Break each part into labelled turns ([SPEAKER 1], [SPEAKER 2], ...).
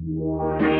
[SPEAKER 1] Thank you.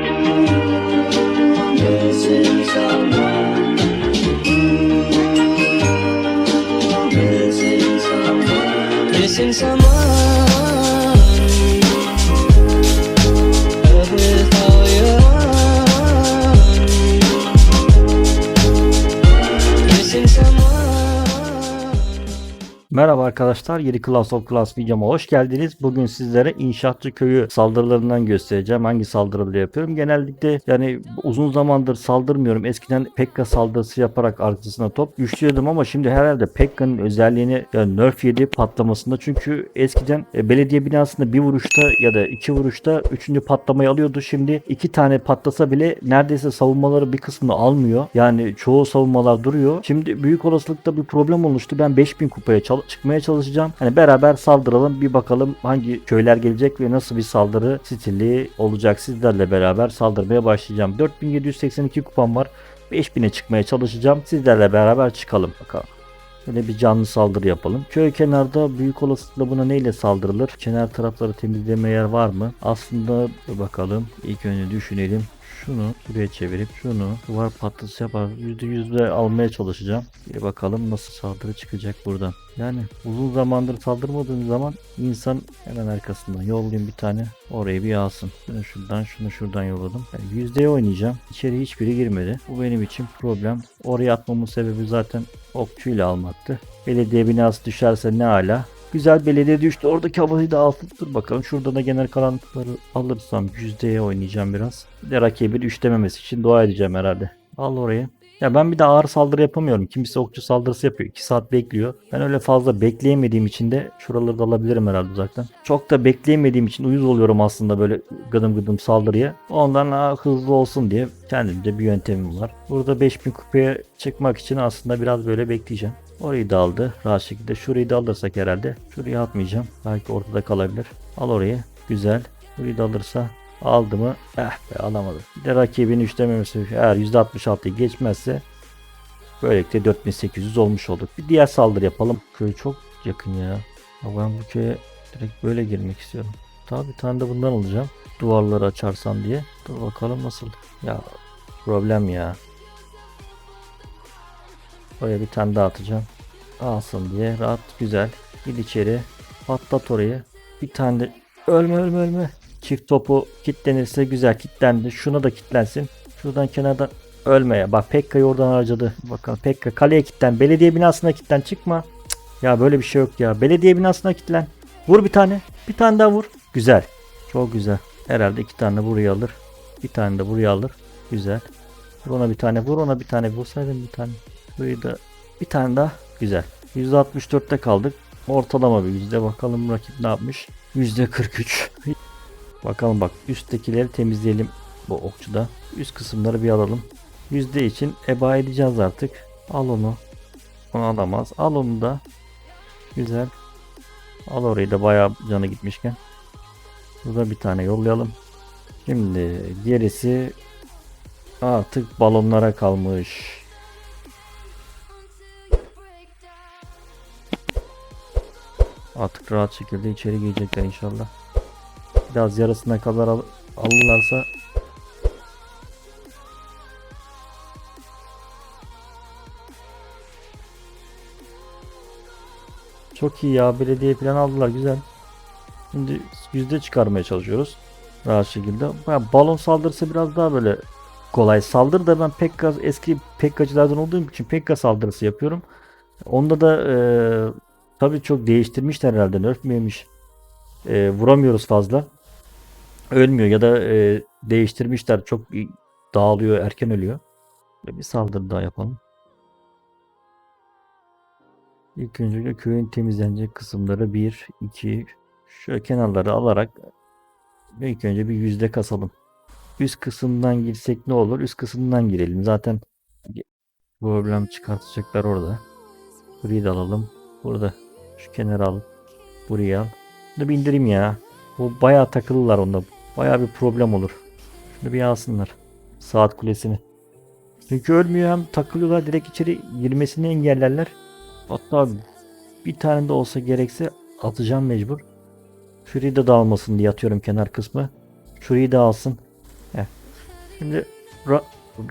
[SPEAKER 2] Merhaba arkadaşlar, yeni Class of Class videoma hoş geldiniz. Bugün sizlere inşaatçı köyü saldırılarından göstereceğim. Hangi saldırıları yapıyorum? Genellikle yani uzun zamandır saldırmıyorum. Eskiden Pekka saldırısı yaparak arkasına top güçlüyordum ama şimdi herhalde Pekka'nın özelliğini yani nerf yedi patlamasında. Çünkü eskiden e, belediye binasında bir vuruşta ya da iki vuruşta üçüncü patlamayı alıyordu. Şimdi iki tane patlasa bile neredeyse savunmaları bir kısmını almıyor. Yani çoğu savunmalar duruyor. Şimdi büyük olasılıkla bir problem oluştu. Ben 5000 kupaya çal- çıkmaya çalışacağım. Hani beraber saldıralım bir bakalım hangi köyler gelecek ve nasıl bir saldırı stili olacak. Sizlerle beraber saldırmaya başlayacağım. 4782 kupam var. 5000'e çıkmaya çalışacağım. Sizlerle beraber çıkalım bakalım. Böyle bir canlı saldırı yapalım. Köy kenarda büyük olasılıkla buna neyle saldırılır? Kenar tarafları temizleme yer var mı? Aslında bakalım. İlk önce düşünelim. Şunu şuraya çevirip şunu duvar patlısı yapar. %100'de almaya çalışacağım. Bir bakalım nasıl saldırı çıkacak buradan. Yani uzun zamandır saldırmadığım zaman insan hemen arkasından yollayayım bir tane. Orayı bir alsın. Şunu şuradan şunu şuradan yolladım. Yani yüzdeye oynayacağım. İçeri hiçbiri girmedi. Bu benim için problem. Oraya atmamın sebebi zaten okçuyla almaktı. Belediye binası düşerse ne ala. Güzel belediye düştü. Oradaki havayı da alsın. Dur bakalım. Şurada da genel kalanlıkları alırsam yüzdeye oynayacağım biraz. Bir de rakibin üçlememesi için dua edeceğim herhalde. Al orayı. Ya ben bir de ağır saldırı yapamıyorum. Kimisi okçu saldırısı yapıyor. 2 saat bekliyor. Ben öyle fazla bekleyemediğim için de şuraları da alabilirim herhalde uzaktan. Çok da bekleyemediğim için uyuz oluyorum aslında böyle gıdım gıdım saldırıya. Ondan daha hızlı olsun diye kendimce bir yöntemim var. Burada 5000 kupaya çıkmak için aslında biraz böyle bekleyeceğim. Orayı da aldı rahat şekilde. Şurayı da alırsak herhalde. Şurayı atmayacağım. Belki ortada kalabilir. Al orayı. Güzel. Burayı da alırsa aldı mı? Eh be alamadı. Bir de rakibin üçlememesi eğer %66'yı geçmezse böylelikle 4800 olmuş olduk. Bir diğer saldırı yapalım. Köy çok yakın ya. Ya Ben bu köye direkt böyle girmek istiyorum. Tabi bir tane de bundan alacağım. Duvarları açarsam diye. Dur bakalım nasıl. Ya problem ya. Oraya bir tane daha atacağım. Alsın diye rahat güzel. Gir içeri. Patlat orayı. Bir tane de ölme ölme ölme. Çift topu kitlenirse güzel kitlendi. Şuna da kitlensin. Şuradan kenardan ölmeye. Bak Pekka'yı oradan harcadı. Bakalım Pekka kaleye kitlen. Belediye binasına kitlen çıkma. Cık, Ya böyle bir şey yok ya. Belediye binasına kitlen. Vur bir tane. Bir tane daha vur. Güzel. Çok güzel. Herhalde iki tane buraya alır. Bir tane de buraya alır. Güzel. Vur ona bir tane. Vur ona bir tane. Vursaydın bir tane. Burayı da bir tane daha. Güzel. %64'te kaldık. Ortalama bir yüzde. Bakalım rakip ne yapmış. %43. Bakalım bak üsttekileri temizleyelim bu okçuda. Üst kısımları bir alalım. Yüzde için eba edeceğiz artık. Al onu. Onu alamaz. Al onu da. Güzel. Al orayı da bayağı canı gitmişken. Burada bir tane yollayalım. Şimdi gerisi artık balonlara kalmış. Artık rahat şekilde içeri girecekler inşallah. Biraz yarısına kadar al alırlarsa Çok iyi ya belediye plan aldılar güzel. Şimdi yüzde çıkarmaya çalışıyoruz. Rahat şekilde. Ya, balon saldırısı biraz daha böyle kolay. Saldırı da ben Pekka eski Pekkacılardan olduğum için Pekka saldırısı yapıyorum. Onda da e, tabii çok değiştirmişler herhalde nerf miymiş. E, vuramıyoruz fazla. Ölmüyor ya da e, değiştirmişler çok dağılıyor erken ölüyor. Ve bir saldırı daha yapalım. İlk önce köyün temizlenecek kısımları 1, 2, şu kenarları alarak ilk önce bir yüzde kasalım. Üst kısımdan girsek ne olur? Üst kısımdan girelim. Zaten problem çıkartacaklar orada. Burayı da alalım. Burada şu kenarı al. Burayı al. Bunu bir indireyim ya. Bu bayağı takılılar onda. Bayağı bir problem olur. Şunu bir alsınlar. Saat kulesini. Çünkü ölmüyor hem takılıyorlar direkt içeri girmesini engellerler. Hatta bir tane de olsa gerekse atacağım mecbur. Şurayı da dağılmasın diye atıyorum kenar kısmı. Şurayı da alsın. Şimdi ra-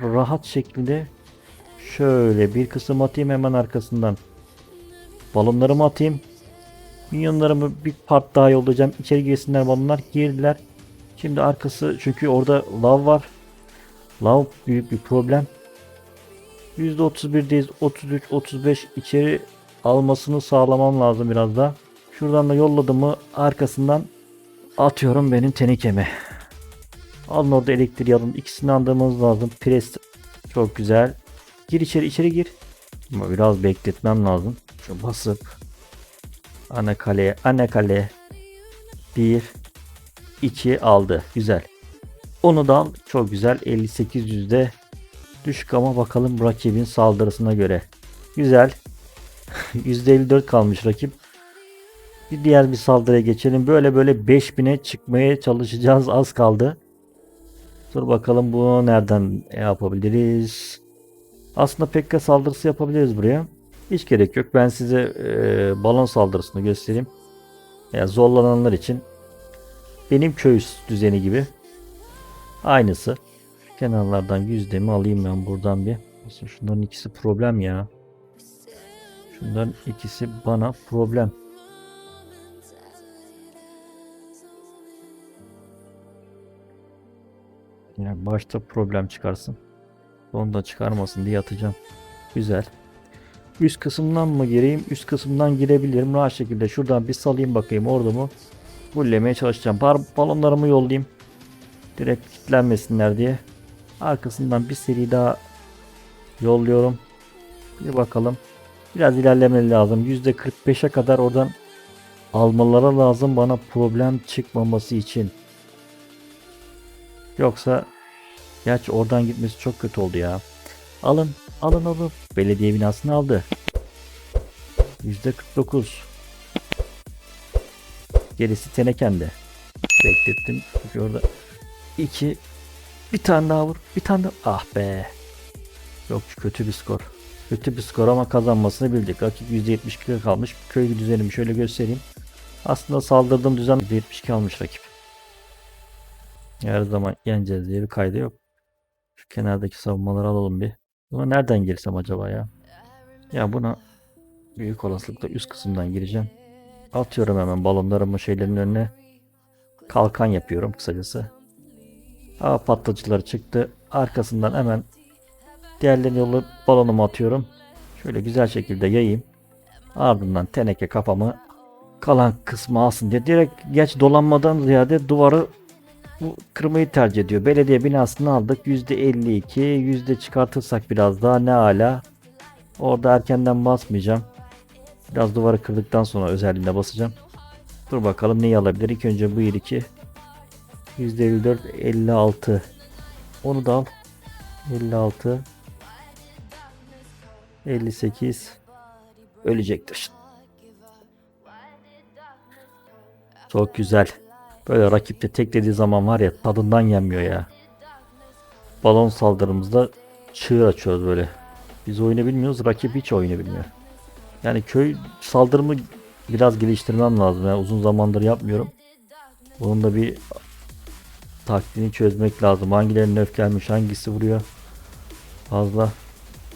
[SPEAKER 2] rahat şekilde şöyle bir kısım atayım hemen arkasından. Balonlarımı atayım. Minyonlarımı bir part daha yollayacağım. İçeri girsinler balonlar. Girdiler. Şimdi arkası çünkü orada lav var. Lav büyük bir problem. %31'deyiz. 33, 35 içeri almasını sağlamam lazım biraz daha. Şuradan da yolladım mı arkasından atıyorum benim tenekeme. Alın orada elektriği alın. İkisini andırmanız lazım. Pres çok güzel. Gir içeri içeri gir. Ama biraz bekletmem lazım. Şu basıp ana kaleye ana kale bir içi aldı. Güzel. Onu da al. Çok güzel. 58 yüzde düşük ama bakalım rakibin saldırısına göre. Güzel. %54 kalmış rakip. Bir diğer bir saldırıya geçelim. Böyle böyle 5000'e çıkmaya çalışacağız. Az kaldı. Dur bakalım bunu nereden yapabiliriz? Aslında Pekka saldırısı yapabiliriz buraya. Hiç gerek yok. Ben size e, balon saldırısını göstereyim. Yani zorlananlar için benim köy düzeni gibi. Aynısı. Kenarlardan yüzdemi alayım ben buradan bir. Aslında şunların ikisi problem ya. Şunların ikisi bana problem. Yani başta problem çıkarsın. Onu da çıkarmasın diye atacağım. Güzel. Üst kısımdan mı gireyim? Üst kısımdan girebilirim. Rahat şekilde şuradan bir salayım bakayım orada mı? Fullemeye çalışacağım. Bar balonlarımı yollayayım. Direkt kilitlenmesinler diye. Arkasından bir seri daha yolluyorum. Bir bakalım. Biraz ilerlemeli lazım. %45'e kadar oradan almaları lazım bana problem çıkmaması için. Yoksa gerçi oradan gitmesi çok kötü oldu ya. Alın, alın alın. Belediye binasını aldı. %49. Gerisi tenekende. Beklettim. Çünkü orada iki bir tane daha vur. Bir tane daha. Ah be. Yok kötü bir skor. Kötü bir skor ama kazanmasını bildik. Rakip %72 kalmış. Köy düzenimi şöyle göstereyim. Aslında saldırdığım düzen %72 almış rakip. Her zaman yeneceğiz diye bir kaydı yok. Şu kenardaki savunmaları alalım bir. Buna nereden girsem acaba ya? Ya buna büyük olasılıkla üst kısımdan gireceğim. Atıyorum hemen balonlarımı şeylerin önüne. Kalkan yapıyorum kısacası. Hava patlatıcıları çıktı. Arkasından hemen diğerlerini yolu balonumu atıyorum. Şöyle güzel şekilde yayayım. Ardından teneke kafamı kalan kısmı alsın diye direkt geç dolanmadan ziyade duvarı bu kırmayı tercih ediyor. Belediye binasını aldık. %52. Yüzde çıkartırsak biraz daha ne ala. Orada erkenden basmayacağım. Biraz duvarı kırdıktan sonra özelliğine basacağım. Dur bakalım neyi alabilir. İlk önce bu 2. %54 56. Onu da al. 56 58 ölecektir. Çok güzel. Böyle rakipte teklediği zaman var ya tadından yenmiyor ya. Balon saldırımızda çığır açıyoruz böyle. Biz oyunu bilmiyoruz, rakip hiç oyunu bilmiyor. Yani köy saldırımı biraz geliştirmem lazım. Yani uzun zamandır yapmıyorum. Bunun da bir taktiğini çözmek lazım. Hangilerinin öfkelmiş, hangisi vuruyor. Fazla.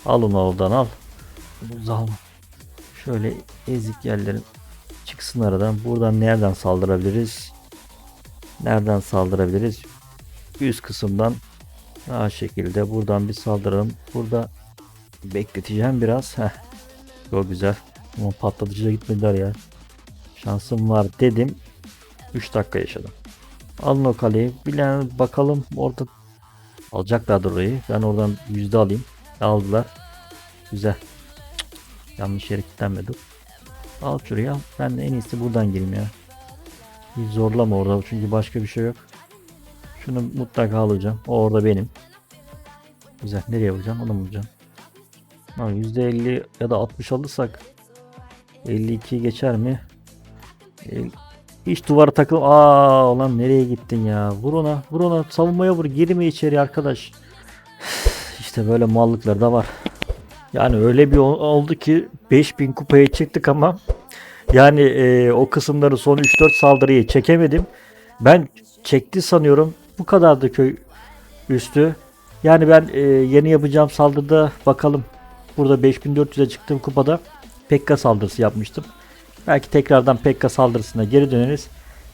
[SPEAKER 2] Al onu oradan al. Bunu al. Şöyle ezik yerlerin çıksın aradan. Buradan nereden saldırabiliriz? Nereden saldırabiliriz? Üst kısımdan daha şekilde buradan bir saldıralım. Burada bekleteceğim biraz. Heh. Çok güzel. Ama patlatıcıya gitmediler ya. Şansım var dedim. 3 dakika yaşadım. Alın o kaleyi. Bilen bakalım orada alacaklardır orayı. Ben oradan yüzde alayım. Aldılar. Güzel. Cık, Yanlış yere kilitlenmedim. Al şuraya. Ben de en iyisi buradan gireyim ya. Hiç zorlama orada çünkü başka bir şey yok. Şunu mutlaka alacağım. O orada benim. Güzel. Nereye vuracağım? Onu vuracağım? Ha, %50 ya da 60 alırsak 52 geçer mi? Hiç duvara takıl. Aa ulan nereye gittin ya? Vur ona. Vur ona. Savunmaya vur. Girme içeri arkadaş. İşte böyle mallıklar da var. Yani öyle bir ol- oldu ki 5000 kupaya çıktık ama yani e, o kısımları son 3-4 saldırıyı çekemedim. Ben çekti sanıyorum. Bu kadardı köy üstü. Yani ben e, yeni yapacağım saldırıda bakalım. Burada 5400'e çıktığım kupada Pekka saldırısı yapmıştım. Belki tekrardan Pekka saldırısına geri döneriz.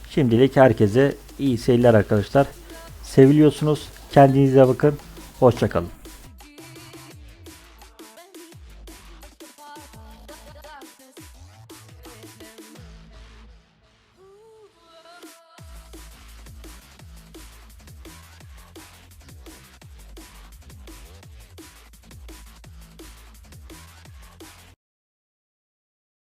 [SPEAKER 2] Şimdilik herkese iyi seyirler arkadaşlar. Seviliyorsunuz. Kendinize bakın. Hoşçakalın.